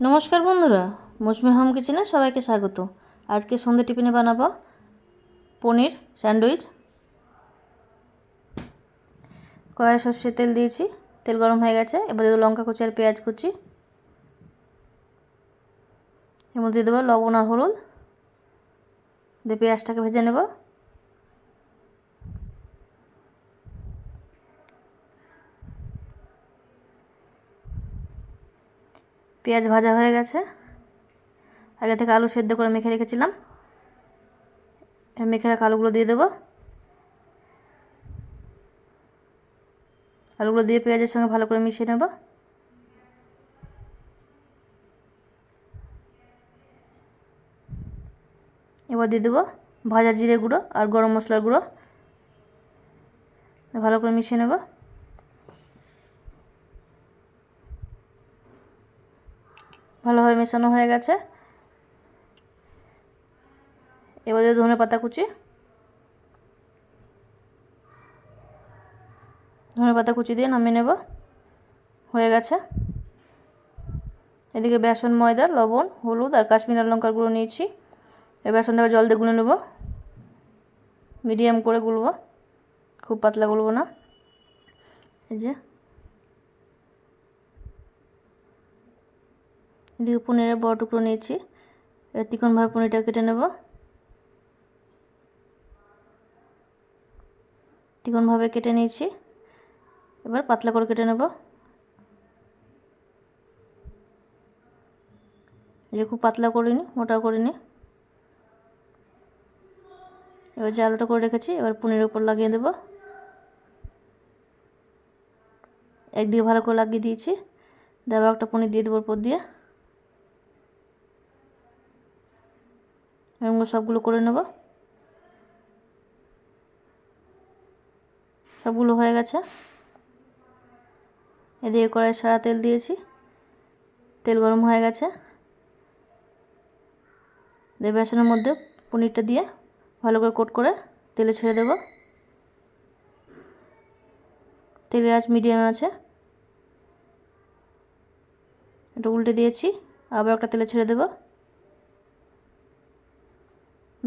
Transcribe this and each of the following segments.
নমস্কার বন্ধুরা মৌসুমি হোম কিচেনে সবাইকে স্বাগত। আজকে সন্ধ্যে টিফিনে বানাবো পনির স্যান্ডউইচ। কড়াই সর্ষের তেল দিয়েছি, তেল গরম হয়ে গেছে এবার দেবো লঙ্কা কুচি আর পেঁয়াজ কুচি। এর মধ্যে দেবো লবণ আর হলুদ। দিয়ে পেঁয়াজটাকে ভেজে নেব। পেঁয়াজ ভাজা হয়ে গেছে। আগে থেকে আলু সেদ্ধ করে মেখে রেখেছিলাম। মেখে রাখা আলুগুলো দিয়ে দেবো। আলুগুলো দিয়ে পেঁয়াজের সঙ্গে ভালো করে মিশিয়ে নেব। এবার দিয়ে দেবো ভাজা জিরে গুঁড়ো আর গরম মশলার গুঁড়ো। ভালো করে মিশিয়ে নেব। ভালোভাবে মেশানো হয়ে গেছে। এবারে ধনে পাতা কুচি। ধনে পাতা কুচি দিয়ে নামিয়ে নেব। হয়ে গেছে। এদিকে বেসন, ময়দা, লবণ, হলুদ আর কাশ্মীর লঙ্কার গুঁড়ো নিয়েছি। এই বেসনটাকে জল দিয়ে গুলে নেব। মিডিয়াম করে গুলব। খুব পাতলা গুলব না। এই যে। এদিকে পনিরের বড় টুকরো নিয়েছি। এবার তিকোনভাবে পনিরটা কেটে নেব। তিকোনভাবে কেটে নিয়েছি। এবার পাতলা করে কেটে নেব। যে খুব পাতলা করিনি, মোটা করিনি। এবার যে আলুটা করে রেখেছি, এবার পনিরের উপর লাগিয়ে দেব। একদিকে ভালো করে লাগিয়ে দিয়েছি। দেওয়া একটা পনির দিয়ে দেবো উপর দিয়ে। এবং সবগুলো করে নেব। সবগুলো হয়ে গেছে। এদিকে কড়াই সারা তেল দিয়েছি। তেল গরম হয়ে গেছে। দিয়ে বেসনের মধ্যে পনিরটা দিয়ে ভালো করে কোট করে তেলে ছেড়ে দেব। তেলের আঁচ মিডিয়ামে আছে। এটা উল্টে দিয়েছি, আবার একটা তেলে ছেড়ে দেবো।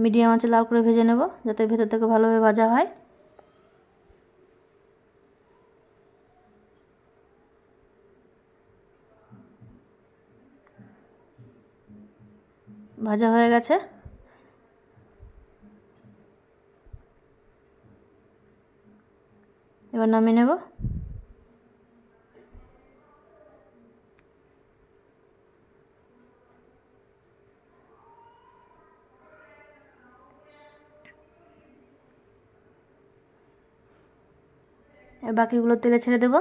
মিডিয়াম আঁচে লাল করে ভেজে নেব, যাতে ভেতর থেকে ভালোভাবে ভাজা হয়। ভাজা হয়ে গেছে। এবার নামিয়ে নেব। বাকিগুলো তেলে ছেড়ে দেবো।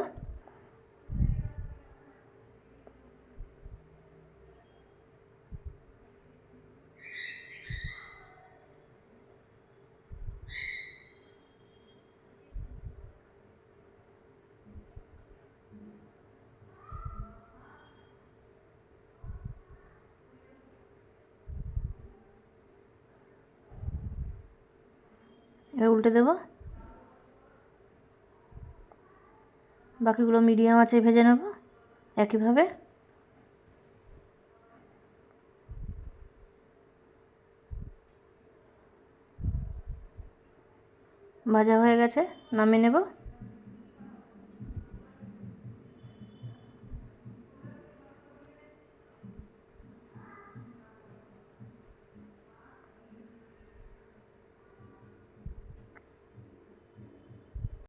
এবার উল্টে দেবো। বাকিগুলো মিডিয়াম আছে ভেজে নেব। একইভাবে। ভাজা হয়ে গেছে নামিয়ে নেব।